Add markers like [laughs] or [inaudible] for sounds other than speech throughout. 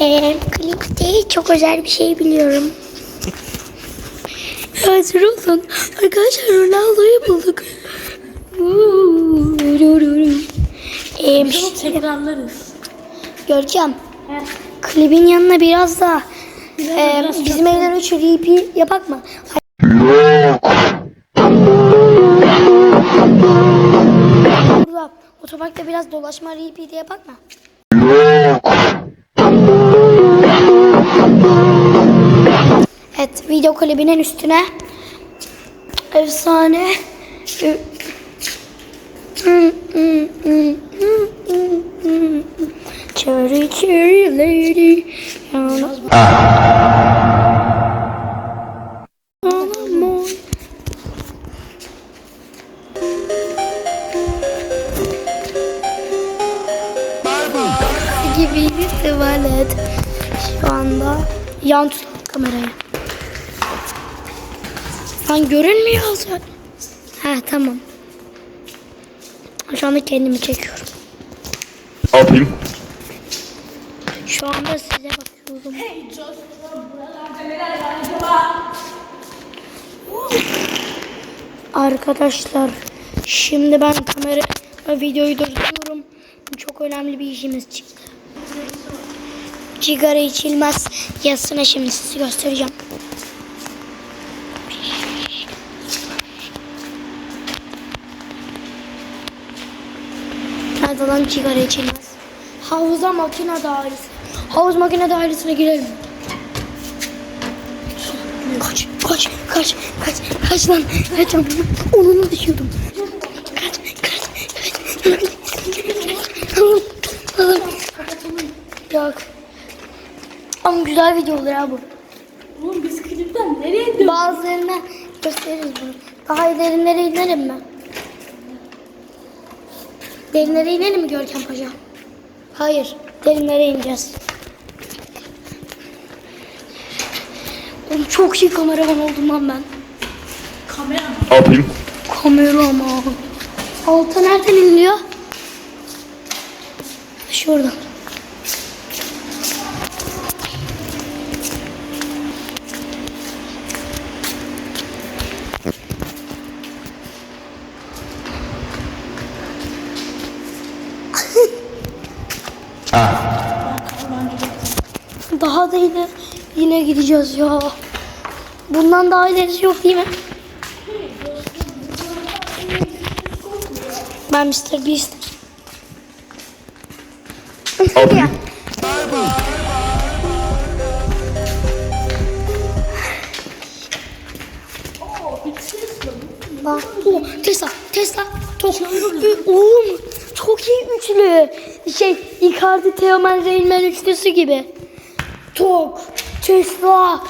Ee, klipte çok özel bir şey biliyorum. Hazır olun. Arkadaşlar Ronaldo'yu bulduk. Ee, Çok tekrarlarız. Görkem. Klibin yanına biraz da e, bizim evden 3 RP yapak mı? Burada otoparkta biraz dolaşma RP de yapak Evet video klibinin üstüne efsane Cherry cherry lady gibi bir tuvalet. Şu anda yan tut kamerayı. Lan görünmüyor zaten. Ha tamam. Şu anda kendimi çekiyorum. Ne yapayım? Şu anda size bakıyorum. Arkadaşlar şimdi ben kamera videoyu durduruyorum. Çok önemli bir işimiz çıktı. Sigara içilmez yazısını şimdi size göstereceğim. Lan sigara içilmez? Havuza makine dairesi. Havuz makine dairesine girelim. Kaç, kaç, kaç, kaç, kaç lan. Kaç lan. Onunu düşüyordum. Kaç, kaç, kaç. Yok. Ama güzel video olur ya bu. Oğlum biz klipten nereye gidiyoruz? Bazılarına gösteririz bunu. Daha derinlere inelim mi? Derinlere inelim mi Görkem Paşa? Hayır. Derinlere ineceğiz. Oğlum çok iyi kameraman oldum lan ben. Kamera mı? Ne yapayım? Kameraman. Alta nereden iniliyor? Şuradan. Daha da yine, yine gideceğiz ya. Bundan daha ilerisi yok değil mi? Ben Mr. Beast. Yapayım? Bak bu Tesla, Tesla. Çok Oğlum çok iyi üçlü. Şey Icardi, Teoman, Reilman üçlüsü gibi. Tok, Tesla.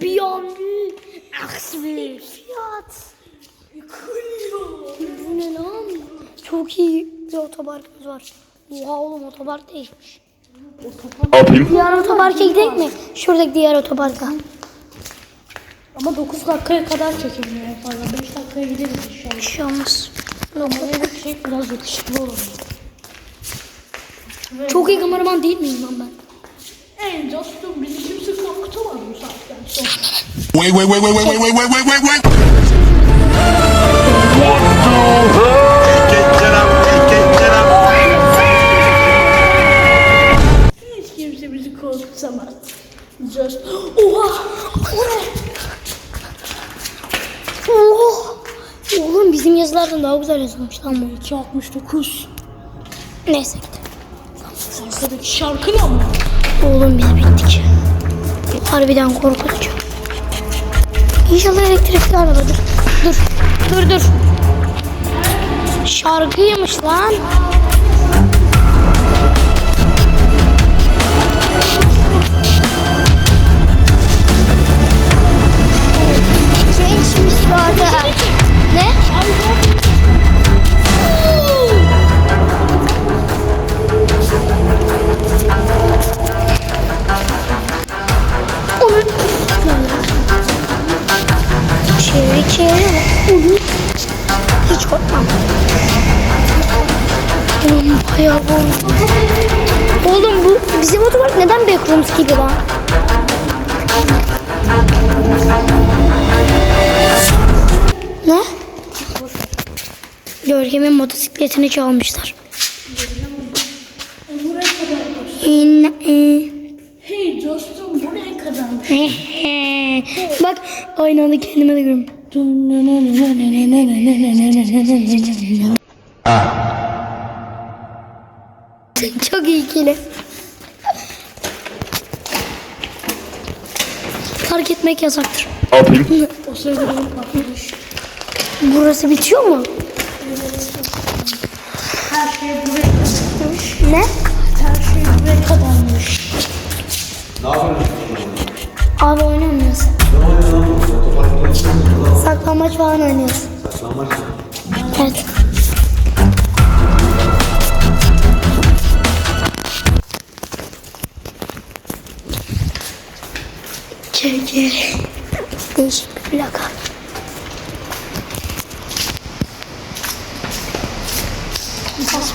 Bir anda aksi fiyat. Bu ne lan? Çok iyi bir otoparkımız var. Oha oğlum otopark değişmiş. Yapayım? Diğer otoparka gidelim mi? Şuradaki diğer otoparka. Ama 9 dakikaya kadar çekilmiyor en fazla. 5 dakikaya gideriz inşallah. Bir şey olmaz. Ama bir şey biraz yakışıklı olur. Çok iyi kameraman değil miyim lan ben? En dostum bizi kimse korkutamaz bu saatten sonra. Wait, wait, wait, wait, wait, wait, wait, wait, wait, wait, kimse bizi korkutamaz. Just... Oha! O ne? Oh! Oğlum bizim yazılardan daha güzel yazılmış lan bu. 269. Neyse gidelim. Arkadaki şarkı ne ama? Oğlum biz bittik. Harbiden korkutucu. İnşallah elektrikli arabadır. Dur. Dur dur. Şarkıymış lan. Gençmiş bu arada. Oğlum bayağı bu. Oğlum bu bizim otopark neden Backrooms gibi lan? Ne? Görkem'in motosikletini çalmışlar. İn. Hey dostum bu ne kadar? Bak aynı anda kendime de görüyorum. Çok ikili. Fark etmek yasaktır. Ne yapayım? [laughs] O sırada benim patlamış. Burası bitiyor mu? Her şey buraya kadarmış. Ne? Her şey buraya kadarmış. Abi oynamıyoruz. Saklambaç falan oynuyoruz. Saklambaç Evet.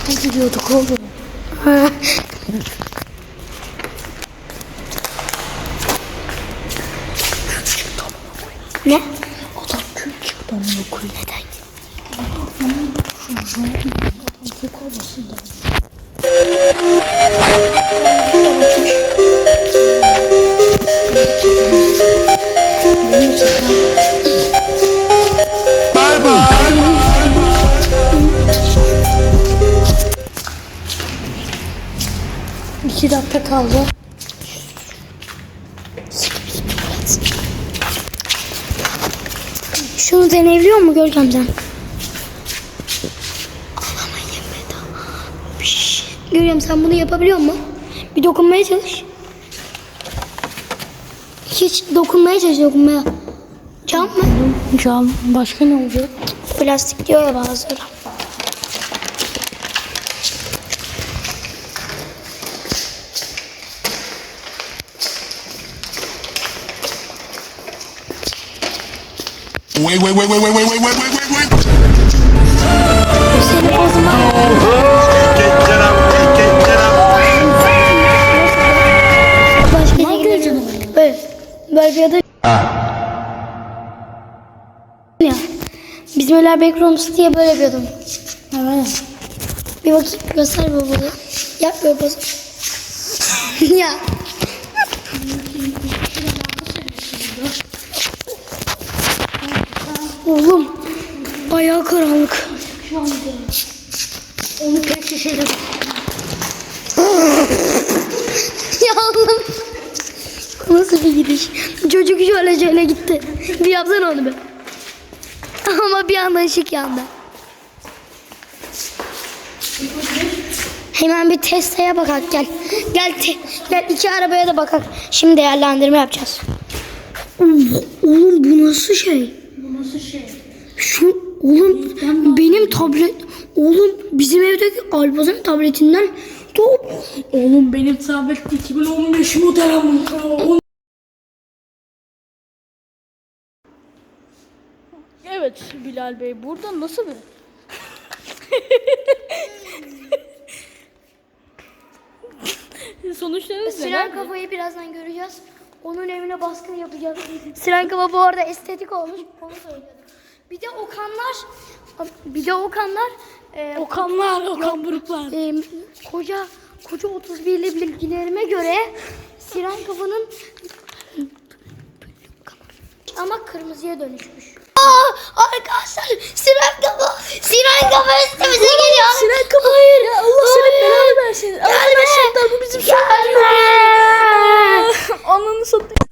Ne gidiyorduk oğlum? ne? Adam kül çıktı onun okul. Neden? Şu an şu an. Erkek olmasın da. 2 dakika kaldı. Şunu deneyebiliyor mu Görkem sen? Görkem sen bunu yapabiliyor mu? Bir dokunmaya çalış. Hiç dokunmaya çalış dokunmaya. Cam mı? Cam. Başka ne olacak? Plastik diyor ya bazıları. Wait, wait, wait, wait, wait, wait, wait, wait, wait, wait, wait. Seni bozma. Böyle. Böyle bir adı. Ya. Bizim öyle backrooms diye böyle yapıyordum. Evet. Bir bakayım göster babada. Yap böyle poz. ya. Oğlum bayağı karanlık. Anda. Onu pek şişerim. [laughs] ya Allah'ım. Bu Nasıl bir gidiş? Çocuk şöyle şöyle gitti. Bir yapsana onu be. Ama bir anda ışık yandı. Hemen bir testeye bakak gel. Gel te- gel iki arabaya da bakak. Şimdi değerlendirme yapacağız. Oğlum bu nasıl şey? Bu nasıl şey? Şu oğlum benim tablet oğlum bizim evdeki Alpaz'ın tabletinden top. Oğlum benim tablet 2015 model ama. Evet Bilal Bey burada nasıl bir? [laughs] Sonuçlarınız Siren neler? kafayı birazdan göreceğiz. Onun evine baskın yapacağız. Siren kafa bu arada estetik olmuş. Onu söylüyordum. Bir de Okanlar bir de Okanlar e, Okanlar, Okan Buruklar. e, koca koca 31'li bilgilerime göre Siren kafanın ama kırmızıya dönüşmüş. Aa, arkadaşlar Siren kafa Siren kafa üstümüze geliyor. Siren kafa. Hayır. Ya Allah senin belanı versin. Arkadaşlar bu bizim Gelme. [laughs]